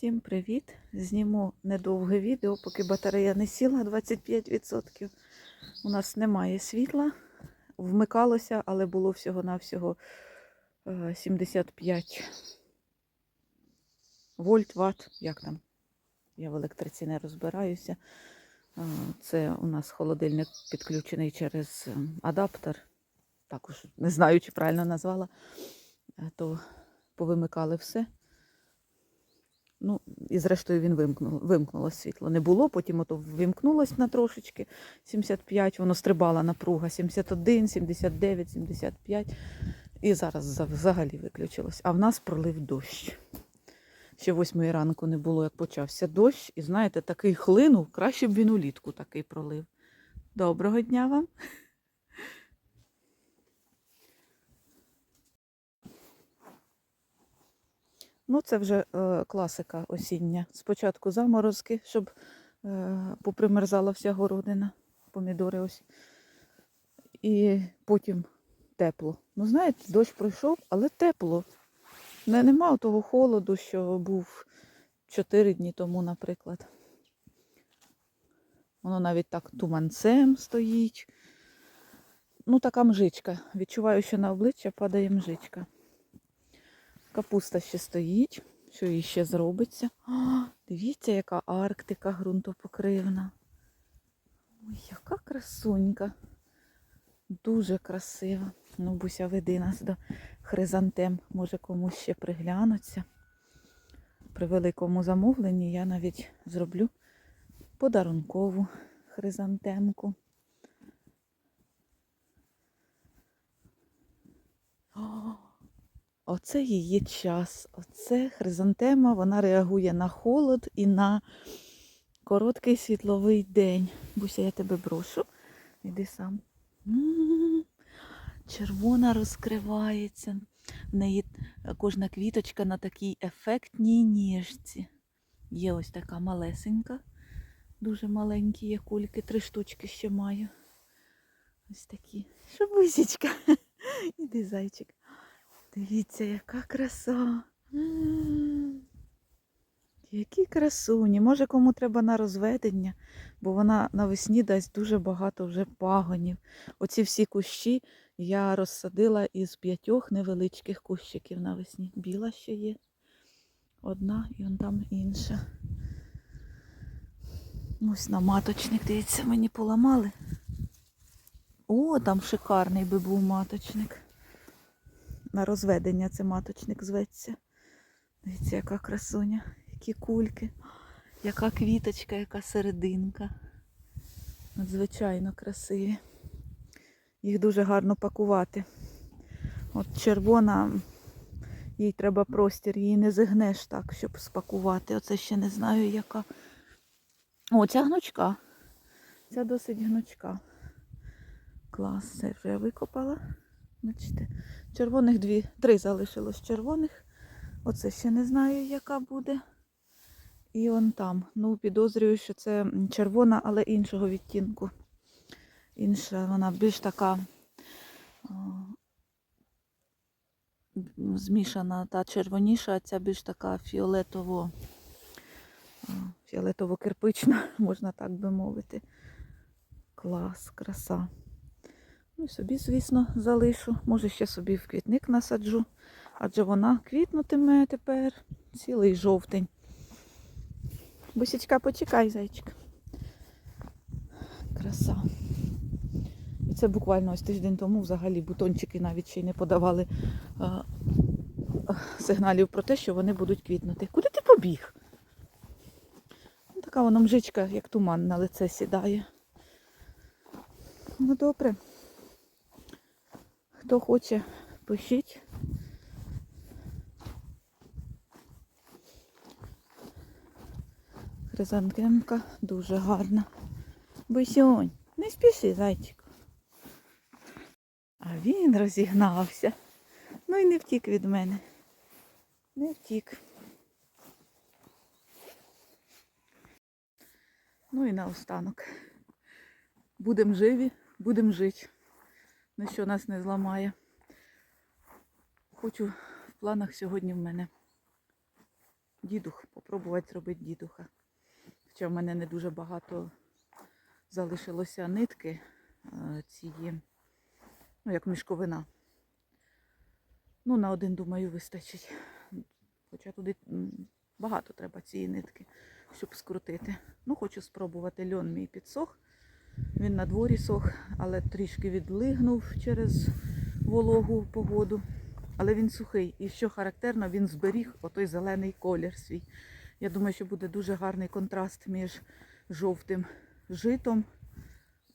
Всім привіт! Зніму недовге відео, поки батарея не сіла 25%. У нас немає світла, вмикалося, але було всього-навсього е, 75 вольт, ватт, як там. Я в електриці не розбираюся. Е, Це у нас холодильник підключений через е, адаптер. Також не знаю, чи правильно назвала, Е, то повимикали все. Ну, і зрештою він вимкнув, вимкнуло світло. Не було, потім ото вимкнулось на трошечки 75, воно стрибала напруга 71, 79, 75. І зараз взагалі виключилось. А в нас пролив дощ. Ще восьмої ранку не було, як почався дощ. І знаєте, такий хлинув, краще б він улітку такий пролив. Доброго дня вам. Ну, це вже е, класика осіння. Спочатку заморозки, щоб е, попримерзала вся городина, помідори ось. І потім тепло. Ну, знаєте, дощ пройшов, але тепло. Не, нема того холоду, що був 4 дні тому, наприклад. Воно навіть так туманцем стоїть. Ну, така мжичка. Відчуваю, що на обличчя падає мжичка. Капуста ще стоїть. Що їй ще зробиться? О, дивіться, яка Арктика ґрунтопокривна. Ой, яка красунька. Дуже красива. Ну, Буся, веди нас до хризантем. Може комусь ще приглянуться. При великому замовленні я навіть зроблю подарункову хризантемку. Оце її час. Оце хризантема, вона реагує на холод і на короткий світловий день. Буся, я тебе брошу. Іди сам. Червона розкривається. В неї кожна квіточка на такій ефектній ніжці. Є ось така малесенька, дуже маленькі є кульки, три штучки ще маю. Ось такі. Шабусічка. Іди, зайчик. Дивіться, яка краса. Які красуні. Може, кому треба на розведення, бо вона навесні дасть дуже багато вже пагонів. Оці всі кущі я розсадила із п'ятьох невеличких кущиків навесні. Біла ще є. Одна і он там інша. Ось на маточник, дивіться, мені поламали. О, там шикарний би був маточник. На розведення це маточник зветься. Дивіться, яка красуня, які кульки, яка квіточка, яка серединка. Надзвичайно красиві. Їх дуже гарно пакувати. От червона, їй треба простір, її не зігнеш так, щоб спакувати. Оце ще не знаю, яка. О, ця гнучка. Ця досить гнучка. Клас, це вже викопала. Бачите, червоних дві, три залишилось червоних. Оце ще не знаю, яка буде. І он там. Ну, підозрюю, що це червона, але іншого відтінку. Інша, вона більш така м, змішана та червоніша, а ця більш така фіолетово, фіолетово-кирпична, можна так би мовити. Клас, краса. Ну і собі, звісно, залишу. Може, ще собі в квітник насаджу, адже вона квітнутиме тепер цілий жовтень. Бусічка, почекай, зайчик. Краса. І це буквально ось тиждень тому взагалі бутончики навіть ще й не подавали а, сигналів про те, що вони будуть квітнути. Куди ти побіг? Ну, така вона мжичка, як туман на лице сідає. Ну добре. Хто хоче, пишіть. Хризантемка дуже гарна. Бисюнь, не спіши, зайчик. А він розігнався. Ну і не втік від мене. Не втік. Ну і наостанок. Будемо живі, будемо жити. Ніщо нас не зламає. Хочу в планах сьогодні в мене дідух, попробувати зробити дідуха. Хоча в мене не дуже багато залишилося нитки е, цієї, ну, як мішковина. Ну, на один, думаю, вистачить. Хоча туди багато треба цієї нитки, щоб скрутити. Ну, хочу спробувати льон мій підсох. Він на дворі сох, але трішки відлигнув через вологу погоду. Але він сухий. І що характерно, він зберіг отой зелений колір свій. Я думаю, що буде дуже гарний контраст між жовтим житом.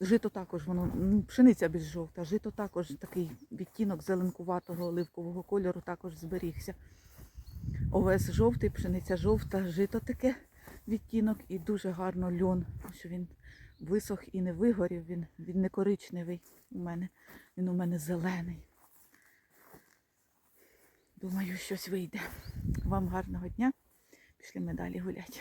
Жито також, воно, ну, пшениця більш жовта, жито також такий відтінок зеленкуватого оливкового кольору також зберігся. Овес жовтий, пшениця жовта, жито таке відтінок і дуже гарно льон, що він висох і не вигорів, він, він не коричневий у мене, він у мене зелений. Думаю, щось вийде. Вам гарного дня. Пішли ми далі гуляти.